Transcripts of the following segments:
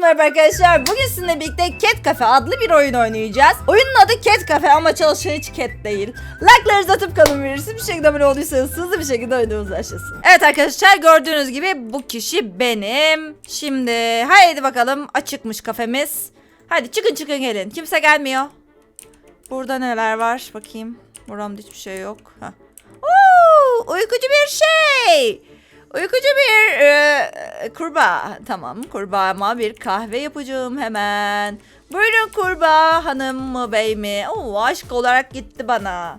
merhaba arkadaşlar. Bugün sizinle birlikte Cat Cafe adlı bir oyun oynayacağız. Oyunun adı Cat Cafe ama çalışan hiç cat değil. Like'larınızı atıp kalın verirsiniz. Bir şekilde abone olduysanız hızlı bir şekilde oyunumuz başlasın. Evet arkadaşlar gördüğünüz gibi bu kişi benim. Şimdi haydi bakalım açıkmış kafemiz. Hadi çıkın çıkın gelin. Kimse gelmiyor. Burada neler var bakayım. Buramda hiçbir şey yok. Heh. Uykucu bir şey. Uykucu bir e, kurbağa. Tamam kurbağama bir kahve yapacağım hemen. Buyurun kurbağa hanım mı bey mi? Oo, aşk olarak gitti bana.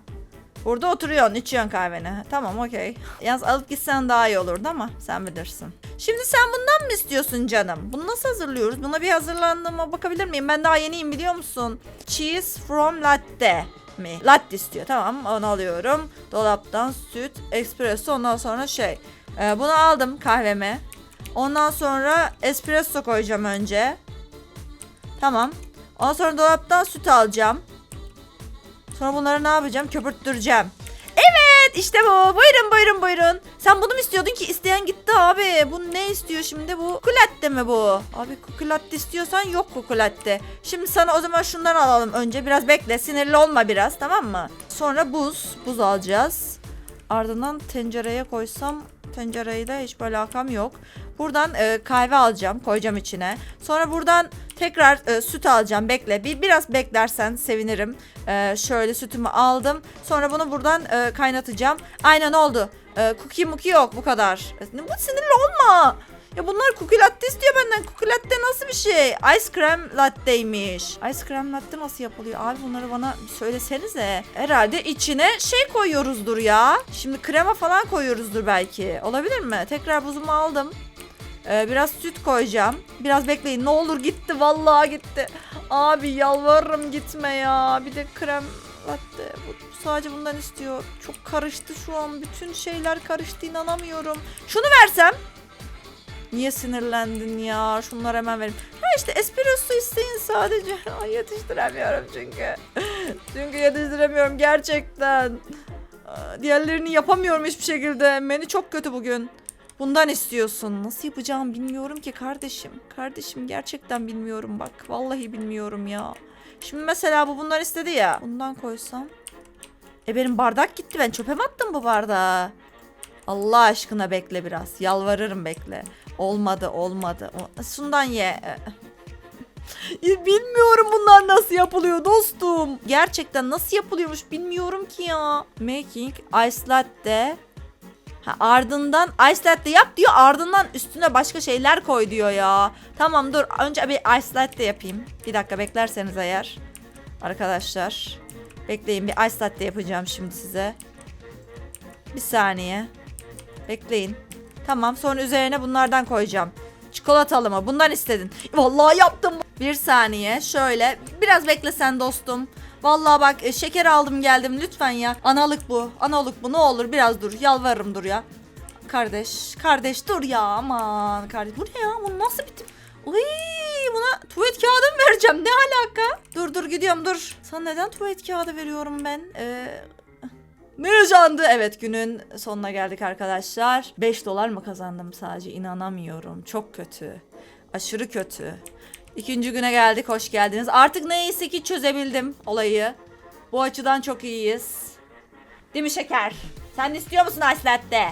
Burada oturuyorsun içiyorsun kahveni. Tamam okey. Yalnız alıp gitsen daha iyi olurdu ama sen bilirsin. Şimdi sen bundan mı istiyorsun canım? Bunu nasıl hazırlıyoruz? Buna bir hazırlandığıma bakabilir miyim? Ben daha yeniyim biliyor musun? Cheese from latte mi? Latte istiyor. Tamam onu alıyorum. Dolaptan süt, espresso ondan sonra şey. Ee, bunu aldım kahveme. Ondan sonra espresso koyacağım önce. Tamam. Ondan sonra dolaptan süt alacağım. Sonra bunları ne yapacağım? Köpürttüreceğim. Evet işte bu. Buyurun buyurun buyurun. Sen bunu mu istiyordun ki? İsteyen gitti abi. Bu ne istiyor şimdi bu? Kukulatte mi bu? Abi kukulatte istiyorsan yok kukulatte. Şimdi sana o zaman şundan alalım önce. Biraz bekle. Sinirli olma biraz tamam mı? Sonra buz. Buz alacağız. Ardından tencereye koysam tencereyle hiç alakam yok. Buradan e, kahve alacağım, koyacağım içine. Sonra buradan tekrar e, süt alacağım. Bekle. Bir biraz beklersen sevinirim. E, şöyle sütümü aldım. Sonra bunu buradan e, kaynatacağım. Aynen oldu. E, cookie muki yok bu kadar. E, bu sinirli olma. Ya bunlar cookie latte istiyor benden. Cookie latte nasıl bir şey? Ice cream latte'ymiş. Ice cream latte nasıl yapılıyor? Abi bunları bana söylesenize. Herhalde içine şey koyuyoruzdur ya. Şimdi krema falan koyuyoruzdur belki. Olabilir mi? Tekrar buzumu aldım. Ee, biraz süt koyacağım. Biraz bekleyin. Ne olur gitti. Vallahi gitti. Abi yalvarırım gitme ya. Bir de krem latte. Bu, sadece bundan istiyor. Çok karıştı şu an. Bütün şeyler karıştı. inanamıyorum. Şunu versem. Niye sinirlendin ya? Şunları hemen vereyim. Ha işte espresso isteyin sadece. Ay yetiştiremiyorum çünkü. çünkü yetiştiremiyorum gerçekten. Diğerlerini yapamıyorum hiçbir şekilde. Menü çok kötü bugün. Bundan istiyorsun. Nasıl yapacağım bilmiyorum ki kardeşim. Kardeşim gerçekten bilmiyorum bak. Vallahi bilmiyorum ya. Şimdi mesela bu bundan istedi ya. Bundan koysam. E benim bardak gitti. Ben çöpe mi attım bu bardağı? Allah aşkına bekle biraz. Yalvarırım bekle. Olmadı olmadı. Şundan ye. Bilmiyorum bunlar nasıl yapılıyor dostum. Gerçekten nasıl yapılıyormuş bilmiyorum ki ya. Making ice latte. Ha, ardından ice latte yap diyor. Ardından üstüne başka şeyler koy diyor ya. Tamam dur. Önce bir ice latte yapayım. Bir dakika beklerseniz eğer. Arkadaşlar. Bekleyin bir ice latte yapacağım şimdi size. Bir saniye. Bekleyin. Tamam sonra üzerine bunlardan koyacağım. Çikolatalı mı? Bundan istedin. Vallahi yaptım. Bir saniye şöyle. Biraz beklesen dostum. Vallahi bak e, şeker aldım geldim lütfen ya. Analık bu. Analık bu ne olur biraz dur. Yalvarırım dur ya. Kardeş. Kardeş dur ya aman. Kardeş. Bu ne ya? Bu nasıl bir tip? Uy, buna tuvalet kağıdı mı vereceğim? Ne alaka? Dur dur gidiyorum dur. Sana neden tuvalet kağıdı veriyorum ben? Ee, ne yaşandı? Evet günün sonuna geldik arkadaşlar. 5 dolar mı kazandım sadece? İnanamıyorum. Çok kötü. Aşırı kötü. İkinci güne geldik. Hoş geldiniz. Artık neyse ki çözebildim olayı. Bu açıdan çok iyiyiz. Değil mi şeker? Sen istiyor musun ice latte?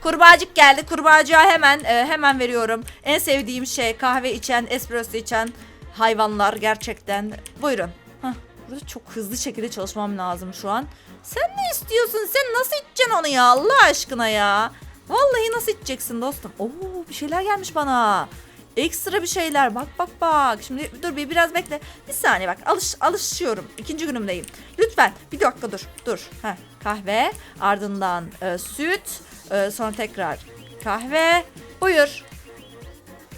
Kurbağacık geldi. Kurbağacığa hemen e, hemen veriyorum. En sevdiğim şey kahve içen, espresso içen hayvanlar gerçekten. Buyurun. Hah, burada çok hızlı şekilde çalışmam lazım şu an. Sen ne istiyorsun? Sen nasıl içeceksin onu ya Allah aşkına ya? Vallahi nasıl içeceksin dostum? Oo bir şeyler gelmiş bana. Ekstra bir şeyler. Bak bak bak. Şimdi dur bir biraz bekle. Bir saniye bak. Alış alışıyorum. İkinci günümdeyim. Lütfen bir dakika dur. Dur. Heh, kahve. Ardından e, süt. e, sonra tekrar kahve. Buyur.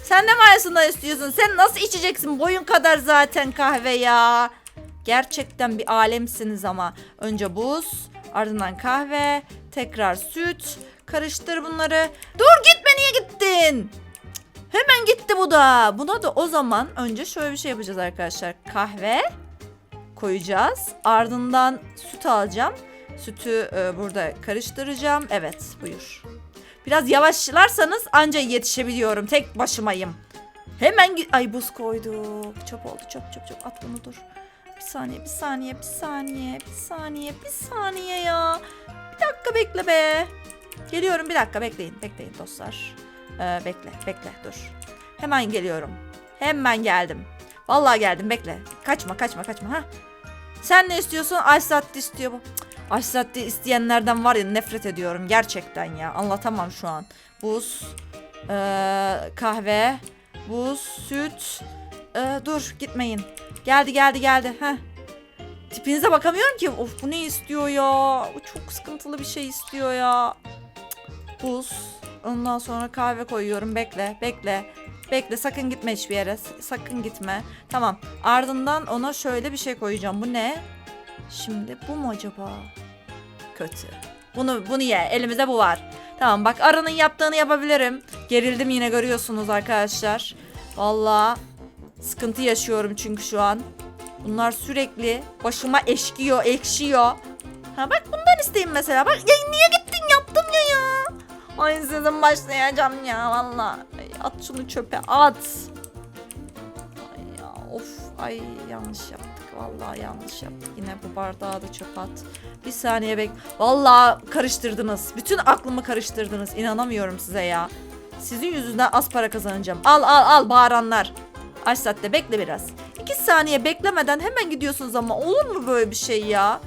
Sen ne mayasından istiyorsun? Sen nasıl içeceksin? Boyun kadar zaten kahve ya. Gerçekten bir alemsiniz ama. Önce buz, ardından kahve, tekrar süt. Karıştır bunları. Dur gitme niye gittin? Hemen gitti bu da. Buna da o zaman önce şöyle bir şey yapacağız arkadaşlar. Kahve koyacağız. Ardından süt alacağım. Sütü e, burada karıştıracağım. Evet buyur. Biraz yavaşlarsanız anca yetişebiliyorum. Tek başımayım. Hemen gi- ay buz koyduk. Çöp oldu çöp çöp çöp at bunu dur. Bir saniye bir saniye bir saniye bir saniye bir saniye ya. Bir dakika bekle be. Geliyorum bir dakika bekleyin bekleyin dostlar. Ee, bekle bekle dur. Hemen geliyorum. Hemen geldim. Vallahi geldim bekle. Kaçma kaçma kaçma ha. Sen ne istiyorsun? Latte istiyor bu. Latte isteyenlerden var ya nefret ediyorum gerçekten ya. Anlatamam şu an. Buz, ee, kahve, buz, süt. Ee, dur gitmeyin. Geldi geldi geldi. Heh. Tipinize bakamıyorum ki. Of bu ne istiyor ya? Bu çok sıkıntılı bir şey istiyor ya. Buz. Ondan sonra kahve koyuyorum. Bekle, bekle. Bekle sakın gitme hiçbir yere. Sakın gitme. Tamam. Ardından ona şöyle bir şey koyacağım. Bu ne? Şimdi bu mu acaba? Kötü. Bunu bunu ye. Elimizde bu var. Tamam bak arının yaptığını yapabilirim. Gerildim yine görüyorsunuz arkadaşlar. Vallahi sıkıntı yaşıyorum çünkü şu an. Bunlar sürekli başıma eşkiyor, ekşiyor. Ha bak bundan isteyeyim mesela. Bak ya niye gittin yaptım ya ya. Ay sizin başlayacağım ya valla. At şunu çöpe at. Ay ya of ay yanlış yaptık. Vallahi yanlış yaptık. Yine bu bardağı da çöpe at. Bir saniye bek. Vallahi karıştırdınız. Bütün aklımı karıştırdınız. İnanamıyorum size ya. Sizin yüzünden az para kazanacağım. Al al al bağıranlar. Aşsatte bekle biraz. İki saniye beklemeden hemen gidiyorsunuz ama olur mu böyle bir şey ya?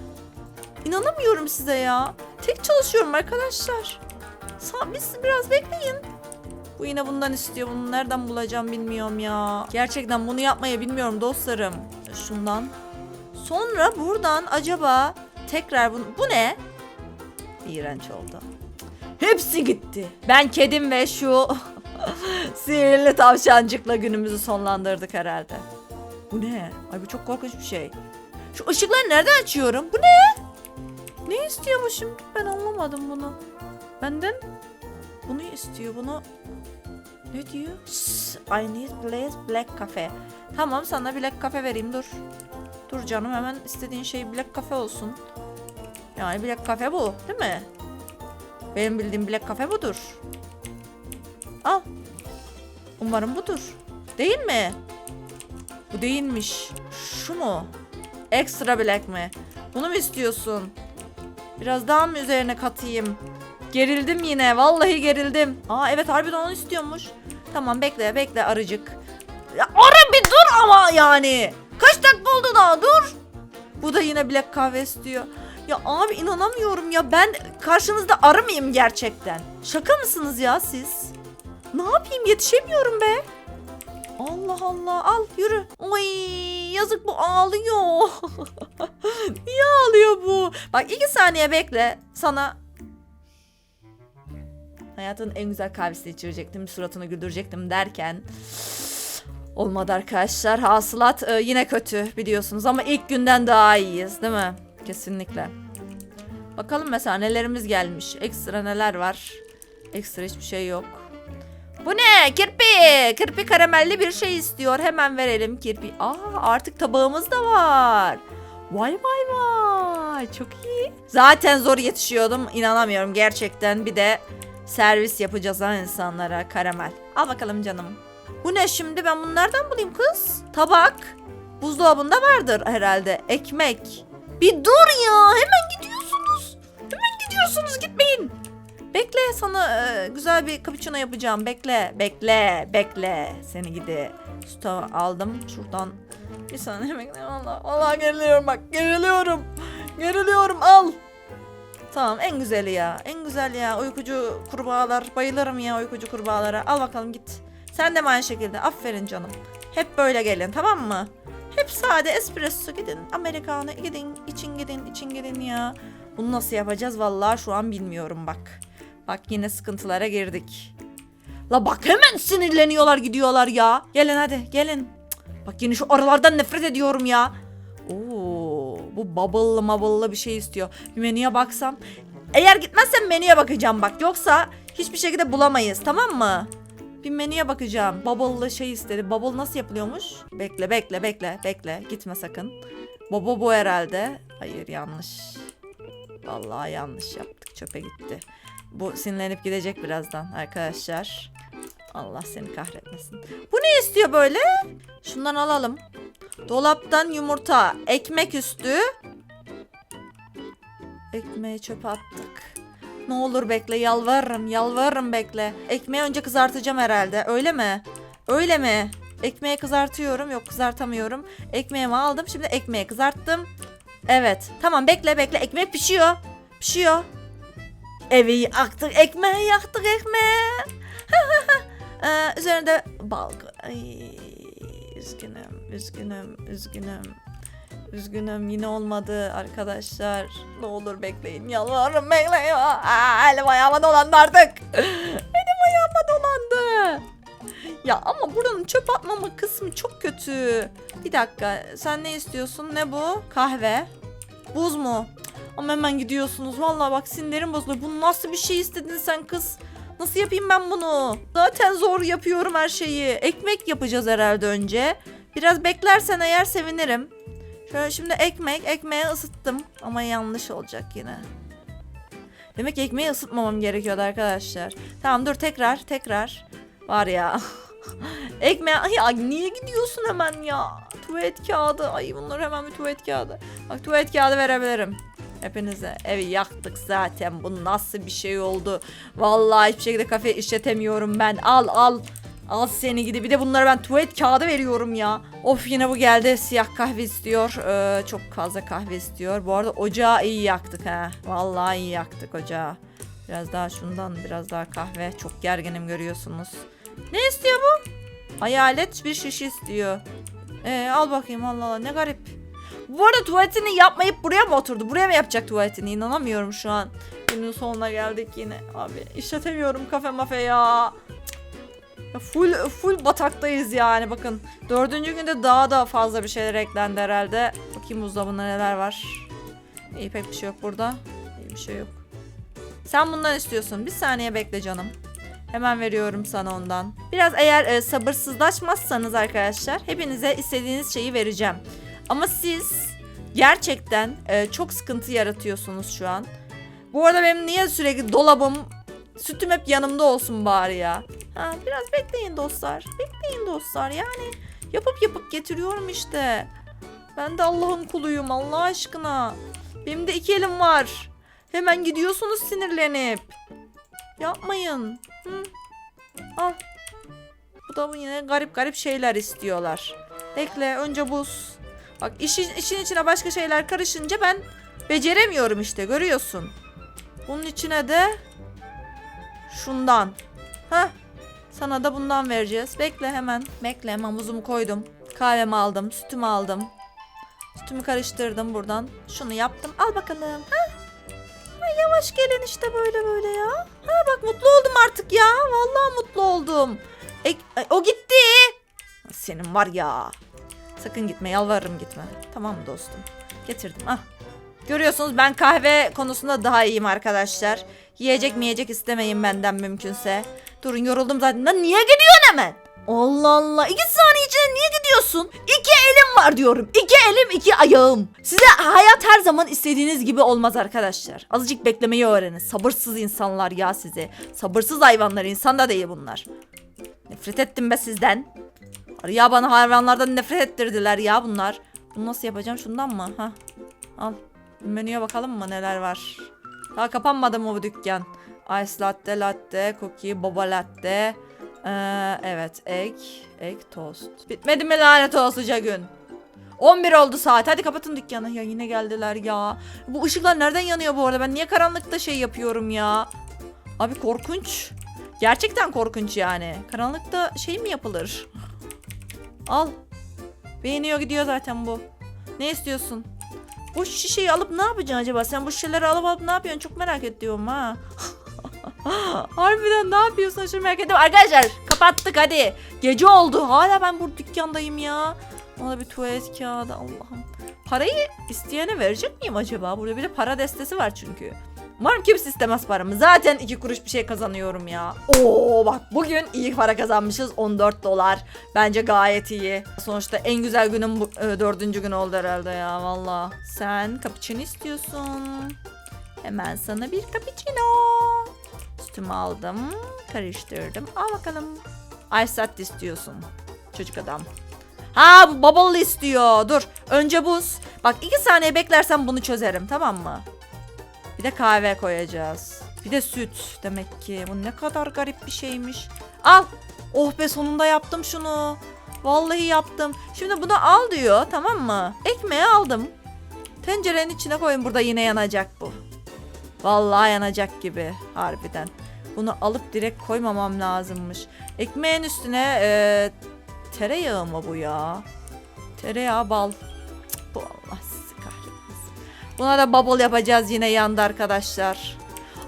İnanamıyorum size ya. Tek çalışıyorum arkadaşlar. Biz biraz bekleyin. Bu yine bundan istiyor. Bunu nereden bulacağım bilmiyorum ya. Gerçekten bunu yapmayı bilmiyorum dostlarım. Şundan. Sonra buradan acaba tekrar bunu... Bu ne? İğrenç oldu. Hepsi gitti. Ben kedim ve şu sihirli tavşancıkla günümüzü sonlandırdık herhalde. Bu ne? Ay bu çok korkunç bir şey. Şu ışıkları nereden açıyorum? Bu ne? Ne istiyormuşum? Ben anlamadım bunu. Benden bunu istiyor. Bunu ne diyor? I need blaze black cafe. Tamam sana black cafe vereyim dur. Dur canım hemen istediğin şey black cafe olsun. Yani black cafe bu değil mi? Benim bildiğim black cafe budur. Al. Umarım budur. Değil mi? Bu değilmiş. Şu mu? Extra black mi? Bunu mu istiyorsun? Biraz daha mı üzerine katayım? Gerildim yine. Vallahi gerildim. Aa evet harbiden onu istiyormuş. Tamam bekle bekle arıcık. Ya arı bir dur ama yani. Kaç dakika oldu daha dur. Bu da yine black kahve istiyor. Ya abi inanamıyorum ya ben karşınızda arı mıyım gerçekten? Şaka mısınız ya siz? Ne yapayım yetişemiyorum be. Allah Allah al yürü. Oy yazık bu ağlıyor. Niye ağlıyor bu? Bak iki saniye bekle sana hayatın en güzel kahvesini içirecektim suratını güldürecektim derken olmadı arkadaşlar. Hasılat e, yine kötü biliyorsunuz ama ilk günden daha iyiyiz değil mi? Kesinlikle. Bakalım mesela nelerimiz gelmiş. Ekstra neler var? Ekstra hiçbir şey yok. Bu ne? Kirpi. Kirpi karamelli bir şey istiyor. Hemen verelim kirpi. Aa artık tabağımız da var. Vay vay vay. Çok iyi. Zaten zor yetişiyordum. İnanamıyorum gerçekten. Bir de servis yapacağız ha insanlara karamel. Al bakalım canım. Bu ne şimdi? Ben bunu nereden bulayım kız? Tabak. Buzdolabında vardır herhalde. Ekmek. Bir dur ya. Hemen gidiyorsunuz. Hemen gidiyorsunuz. Gitmeyin. Bekle sana e, güzel bir cappuccino yapacağım. Bekle, bekle, bekle. Seni gidi. Sütü aldım şuradan. Bir saniye bekle. Allah, Allah geriliyorum bak. Geriliyorum. Geriliyorum al. Tamam en güzeli ya. En güzel ya. Uykucu kurbağalar. Bayılırım ya uykucu kurbağalara. Al bakalım git. Sen de mi aynı şekilde? Aferin canım. Hep böyle gelin tamam mı? Hep sade espresso gidin. Americano gidin. için gidin. için gidin ya. Bunu nasıl yapacağız vallahi şu an bilmiyorum bak. Bak yine sıkıntılara girdik. La bak hemen sinirleniyorlar gidiyorlar ya. Gelin hadi gelin. Bak yine şu aralardan nefret ediyorum ya. Oo, bu bubble'lı mabıllı bir şey istiyor. Bir menüye baksam. Eğer gitmezsem menüye bakacağım bak. Yoksa hiçbir şekilde bulamayız tamam mı? Bir menüye bakacağım. Bubble'lı şey istedi. Bubble nasıl yapılıyormuş? Bekle bekle bekle bekle. Gitme sakın. Baba bu herhalde. Hayır yanlış. Vallahi yanlış yaptık. Çöpe gitti. Bu sinirlenip gidecek birazdan arkadaşlar. Allah seni kahretmesin. Bu ne istiyor böyle? Şundan alalım. Dolaptan yumurta, ekmek üstü. Ekmeği çöpe attık. Ne olur bekle yalvarırım yalvarırım bekle. Ekmeği önce kızartacağım herhalde öyle mi? Öyle mi? Ekmeği kızartıyorum yok kızartamıyorum. Ekmeğimi aldım şimdi ekmeği kızarttım. Evet tamam bekle bekle ekmek pişiyor. Pişiyor. Evi yaktık ekmeği yaktık ekmeği. ee, üzerinde bal. Ay, üzgünüm üzgünüm üzgünüm. Üzgünüm yine olmadı arkadaşlar. Ne olur bekleyin yalvarırım bekleyin. Aa, elim ayağıma dolandı artık. elim ayağıma dolandı. Ya ama buranın çöp atmama kısmı çok kötü. Bir dakika sen ne istiyorsun ne bu? Kahve. Buz mu? Ama hemen gidiyorsunuz. Vallahi bak sinirlerim bozuluyor. Bu nasıl bir şey istedin sen kız? Nasıl yapayım ben bunu? Zaten zor yapıyorum her şeyi. Ekmek yapacağız herhalde önce. Biraz beklersen eğer sevinirim. Şöyle şimdi ekmek, ekmeği ısıttım ama yanlış olacak yine. Demek ki ekmeği ısıtmamam gerekiyordu arkadaşlar. Tamam dur tekrar, tekrar. Var ya. Ekmeği, ay, ay niye gidiyorsun hemen ya? Tuvalet kağıdı, ay bunlar hemen bir tuvalet kağıdı. Bak tuvalet kağıdı verebilirim. Hepinize evi yaktık zaten. Bu nasıl bir şey oldu? Vallahi hiçbir şekilde kafe işletemiyorum ben. Al al. Al seni gidi. Bir de bunlara ben tuvalet kağıdı veriyorum ya. Of yine bu geldi. Siyah kahve istiyor. Ee, çok fazla kahve istiyor. Bu arada ocağı iyi yaktık ha. Vallahi iyi yaktık ocağı. Biraz daha şundan biraz daha kahve. Çok gerginim görüyorsunuz. Ne istiyor bu? Hayalet bir şiş istiyor. Ee, al bakayım Allah Allah ne garip. Bu arada tuvaletini yapmayıp buraya mı oturdu? Buraya mı yapacak tuvaletini? İnanamıyorum şu an. Günün sonuna geldik yine. Abi işletemiyorum kafe mafe ya. Full full bataktayız yani bakın. Dördüncü günde daha da fazla bir şeyler eklendi herhalde. Bakayım buzdolabında neler var. İyi pek bir şey yok burada. İyi bir şey yok. Sen bundan istiyorsun. Bir saniye bekle canım. Hemen veriyorum sana ondan. Biraz eğer e, sabırsızlaşmazsanız arkadaşlar hepinize istediğiniz şeyi vereceğim. Ama siz gerçekten e, çok sıkıntı yaratıyorsunuz şu an. Bu arada benim niye sürekli dolabım, sütüm hep yanımda olsun bari ya. Ha, biraz bekleyin dostlar. Bekleyin dostlar yani. Yapıp yapıp getiriyorum işte. Ben de Allah'ın kuluyum Allah aşkına. Benim de iki elim var. Hemen gidiyorsunuz sinirlenip. Yapmayın. Hı. Al. Bu da yine garip garip şeyler istiyorlar. Bekle önce buz. Bak işin, işin içine başka şeyler karışınca ben beceremiyorum işte görüyorsun. Bunun içine de şundan. Hah sana da bundan vereceğiz. Bekle hemen. Bekle hemen buzumu koydum. Kahvemi aldım. Sütümü aldım. Sütümü karıştırdım buradan. Şunu yaptım. Al bakalım. Ha? ha yavaş gelin işte böyle böyle ya. Ha bak mutlu oldum artık ya. Vallahi mutlu oldum. E, ay, o gitti. Senin var ya. Sakın gitme yalvarırım gitme. Tamam mı dostum? Getirdim. Ah. Görüyorsunuz ben kahve konusunda daha iyiyim arkadaşlar. Yiyecek mi yiyecek istemeyin benden mümkünse. Durun yoruldum zaten. Lan niye gidiyorsun hemen? Allah Allah. İki saniye içinde niye gidiyorsun? İki elim var diyorum. İki elim iki ayağım. Size hayat her zaman istediğiniz gibi olmaz arkadaşlar. Azıcık beklemeyi öğrenin. Sabırsız insanlar ya size. Sabırsız hayvanlar. insan da değil bunlar. Nefret ettim be sizden. Ya bana hayvanlardan nefret ettirdiler ya bunlar. Bunu nasıl yapacağım? Şundan mı? Ha. Al. Menüye bakalım mı neler var. Daha kapanmadı mı bu dükkan? Ice latte, latte, cookie, boba latte. Ee, evet, egg, egg toast. Bitmedi mi lanet olasıca gün? 11 oldu saat. Hadi kapatın dükkanı. Ya yine geldiler ya. Bu ışıklar nereden yanıyor bu arada? Ben niye karanlıkta şey yapıyorum ya? Abi korkunç. Gerçekten korkunç yani. Karanlıkta şey mi yapılır? Al. Beğeniyor gidiyor zaten bu. Ne istiyorsun? Bu şişeyi alıp ne yapacaksın acaba? Sen bu şişeleri alıp alıp ne yapıyorsun? Çok merak ediyorum ha. Harbiden ne yapıyorsun? Şimdi merak ediyorum. Arkadaşlar kapattık hadi. Gece oldu. Hala ben bu dükkandayım ya. Ona bir tuvalet kağıdı Allah'ım. Parayı isteyene verecek miyim acaba? Burada bir de para destesi var çünkü. Umarım kimse istemez paramı. Zaten iki kuruş bir şey kazanıyorum ya. Oo bak bugün iyi para kazanmışız. 14 dolar. Bence gayet iyi. Sonuçta en güzel günüm bu e, dördüncü gün oldu herhalde ya valla. Sen cappuccino istiyorsun. Hemen sana bir cappuccino. Sütümü aldım. Karıştırdım. Al bakalım. Ice latte istiyorsun. Çocuk adam. Ha bu bubble istiyor. Dur. Önce buz. Bak iki saniye beklersen bunu çözerim tamam mı? Bir de kahve koyacağız. Bir de süt. Demek ki bu ne kadar garip bir şeymiş. Al. Oh be sonunda yaptım şunu. Vallahi yaptım. Şimdi bunu al diyor tamam mı? Ekmeği aldım. Tencerenin içine koyun burada yine yanacak bu. Vallahi yanacak gibi harbiden. Bunu alıp direkt koymamam lazımmış. Ekmeğin üstüne e, tereyağı mı bu ya? Tereyağı bal. Cık, Bu Allah. Buna da bubble yapacağız yine yandı arkadaşlar.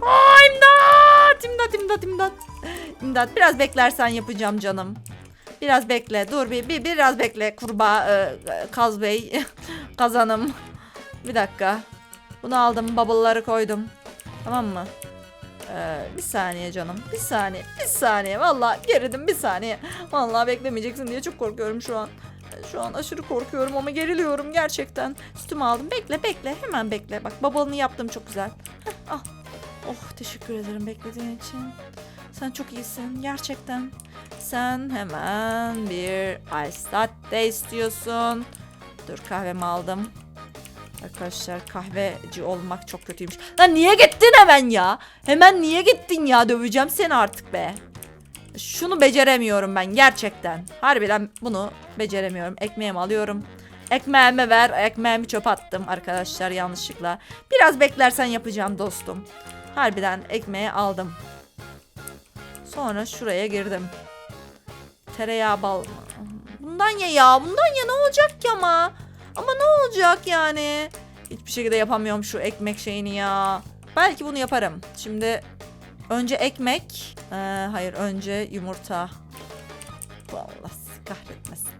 Aa imdat! İmdat imdat imdat. İmdat biraz beklersen yapacağım canım. Biraz bekle. Dur bir, bir biraz bekle kurbağa e, Kaz Bey. Kazanım. Bir dakika. Bunu aldım. Bubble'ları koydum. Tamam mı? Ee, bir saniye canım. Bir saniye. Bir saniye. Vallahi geridim bir saniye. Vallahi beklemeyeceksin diye çok korkuyorum şu an. Şu an aşırı korkuyorum ama geriliyorum gerçekten. Sütümü aldım. Bekle bekle. Hemen bekle. Bak babalını yaptım çok güzel. Heh, al. Oh teşekkür ederim beklediğin için. Sen çok iyisin gerçekten. Sen hemen bir ice latte istiyorsun. Dur kahvemi aldım. Arkadaşlar kahveci olmak çok kötüymüş. Lan niye gittin hemen ya? Hemen niye gittin ya? Döveceğim seni artık be. Şunu beceremiyorum ben gerçekten. Harbiden bunu beceremiyorum. Ekmeğimi alıyorum. Ekmeğimi ver. Ekmeğimi çöp attım arkadaşlar yanlışlıkla. Biraz beklersen yapacağım dostum. Harbiden ekmeği aldım. Sonra şuraya girdim. Tereyağı bal. Bundan ye ya. Bundan ye ne olacak ki ama? Ama ne olacak yani? Hiçbir şekilde yapamıyorum şu ekmek şeyini ya. Belki bunu yaparım. Şimdi önce ekmek. Ee, hayır önce yumurta. Allah kahretmesin.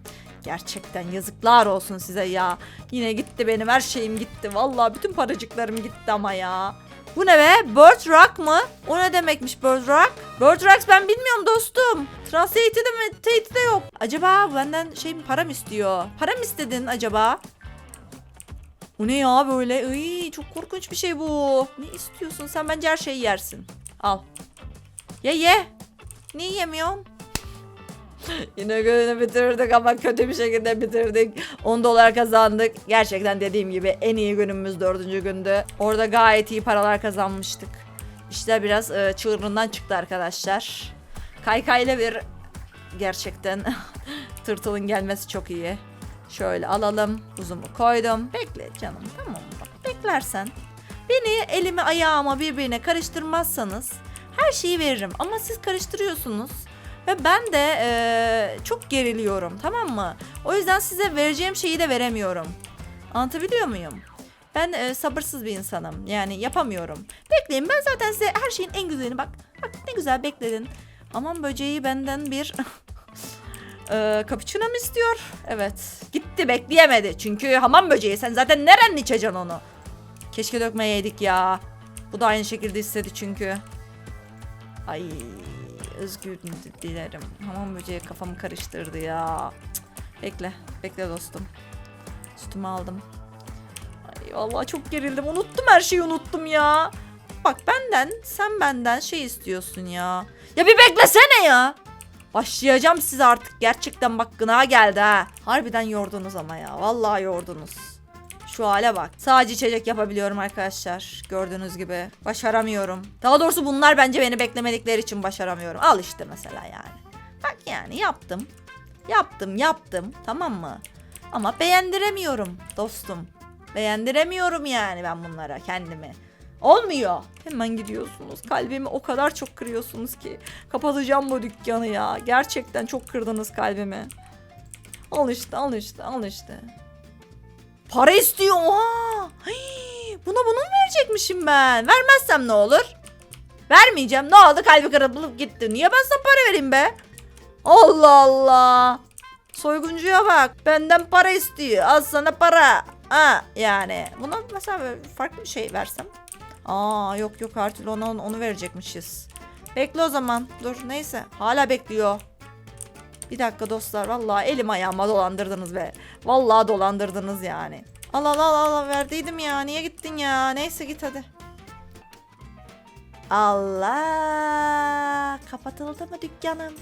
Gerçekten yazıklar olsun size ya. Yine gitti benim her şeyim gitti. Vallahi bütün paracıklarım gitti ama ya. Bu ne be? Bird Rock mı? O ne demekmiş Bird Rock? Bird Rocks ben bilmiyorum dostum. Translate'de mi? Tate'de yok. Acaba benden şey mi para mı istiyor? Para mı istedin acaba? Bu ne ya böyle? Iy, çok korkunç bir şey bu. Ne istiyorsun? Sen bence her şeyi yersin. Al. Ye ye. Niye yemiyorsun? Yine günü bitirdik ama kötü bir şekilde bitirdik. 10 dolar kazandık. Gerçekten dediğim gibi en iyi günümüz dördüncü gündü. Orada gayet iyi paralar kazanmıştık. İşler biraz e, çığırından çıktı arkadaşlar. Kaykayla bir gerçekten tırtılın gelmesi çok iyi. Şöyle alalım. Buzumu koydum. Bekle canım tamam mı? Beklersen. Beni elimi ayağıma birbirine karıştırmazsanız her şeyi veririm. Ama siz karıştırıyorsunuz. Ve ben de eee, çok geriliyorum tamam mı? O yüzden size vereceğim şeyi de veremiyorum. Anlatabiliyor muyum? Ben eee, sabırsız bir insanım. Yani yapamıyorum. Bekleyin ben zaten size her şeyin en güzelini bak. Bak ne güzel bekledin. Aman böceği benden bir eee cappuccino mu istiyor? Evet. Gitti bekleyemedi. Çünkü hamam böceği sen zaten nereden içeceksin onu? Keşke dökmeyeydik ya. Bu da aynı şekilde istedi çünkü. Ay özgür dilerim. Hamam böceği kafamı karıştırdı ya. Cık, Bekle, bekle dostum. Sütümü aldım. Ay vallahi çok gerildim. Unuttum her şeyi unuttum ya. Bak benden, sen benden şey istiyorsun ya. Ya bir beklesene ya. Başlayacağım size artık. Gerçekten bak gına geldi ha. Harbiden yordunuz ama ya. Vallahi yordunuz. Şu hale bak. Sadece içecek yapabiliyorum arkadaşlar. Gördüğünüz gibi. Başaramıyorum. Daha doğrusu bunlar bence beni beklemedikleri için başaramıyorum. Al işte mesela yani. Bak yani yaptım. Yaptım yaptım. Tamam mı? Ama beğendiremiyorum dostum. Beğendiremiyorum yani ben bunlara kendimi. Olmuyor. Hemen gidiyorsunuz. Kalbimi o kadar çok kırıyorsunuz ki. Kapatacağım bu dükkanı ya. Gerçekten çok kırdınız kalbimi. Al işte al işte al işte. Para istiyor. Oha. Hii, buna bunu mu verecekmişim ben? Vermezsem ne olur? Vermeyeceğim. Ne oldu? Kalbi kırılıp gitti. Niye ben sana para vereyim be? Allah Allah. Soyguncuya bak. Benden para istiyor. Al sana para. Ha yani. Buna mesela farklı bir şey versem. Aa yok yok her türlü ona onu verecekmişiz. Bekle o zaman. Dur neyse. Hala bekliyor. Bir dakika dostlar. Vallahi elim ayağıma dolandırdınız be. Vallahi dolandırdınız yani. Al al al al verdiydim ya. Niye gittin ya? Neyse git hadi. Allah! Kapatıldı mı dükkanım?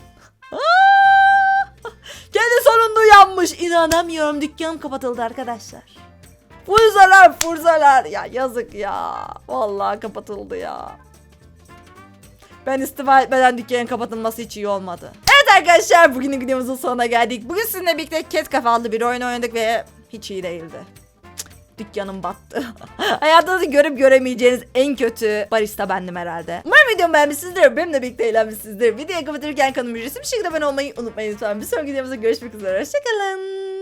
Kendi sonunda uyanmış. İnanamıyorum. Dükkanım kapatıldı arkadaşlar. Furzalar furzalar. Ya yazık ya. Vallahi kapatıldı ya. Ben istifa etmeden dükkanın kapatılması hiç iyi olmadı. Evet arkadaşlar bugünün videomuzun sonuna geldik. Bugün sizinle birlikte Cat Cafe adlı bir oyun oynadık ve hiç iyi değildi. Dükkanım battı. Hayatınızda görüp göremeyeceğiniz en kötü barista bendim herhalde. Umarım videomu beğenmişsinizdir. Benimle birlikte eğlenmişsinizdir. Videoyu kapatırken kanalıma ücretsiz bir şekilde abone olmayı unutmayın lütfen. Bir sonraki videomuzda görüşmek üzere. Hoşçakalın.